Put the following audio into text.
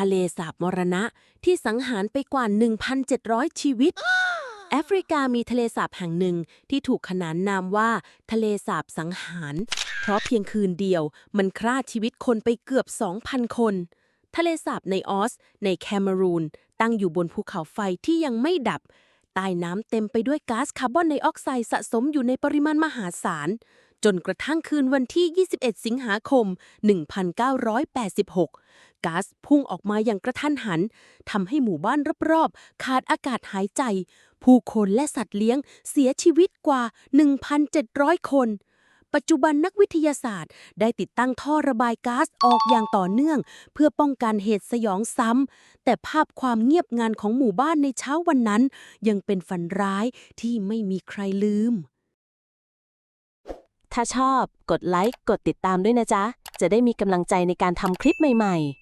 ทะเลสาบมรณะที่สังหารไปกว่า 1,700 ชีวิต แอฟริกามีทะเลสาบแห่งหนึ่งที่ถูกขนานนามว่าทะเลสาบสังหาร เพราะเพียงคืนเดียวมันฆ่าชีวิตคนไปเกือบ 2,000 คน ทะเลสาบในออส ในแคเมรูน ตั้งอยู่บนภูเขาไฟที่ยังไม่ดับใต้น้ำเต็มไปด้วยก๊าซคาร์บอนไดออกไซด์สะสมอยู่ในปริมาณมหาศาล จนกระทั่งคืนวันที่ 21 สิงหาคม 1986 ก๊าซพุ่งออกมาอย่างกระทันหัน ทำให้หมู่บ้านรอบๆ ขาดอากาศหายใจ ผู้คนและสัตว์เลี้ยงเสียชีวิตกว่า 1,700 คน ปัจจุบันนักวิทยาศาสตร์ ได้ติดตั้งท่อระบายก๊าซออกอย่างต่อเนื่อง เพื่อป้องกันเหตุสยองซ้ำ แต่ภาพความเงียบงันของหมู่บ้านในเช้าวันนั้น ยังเป็นฝันร้ายที่ไม่มีใครลืม ถ้าชอบกดไลค์กดติดตามด้วยนะจ๊ะ จะได้มีกำลังใจในการทำคลิปใหม่ ๆ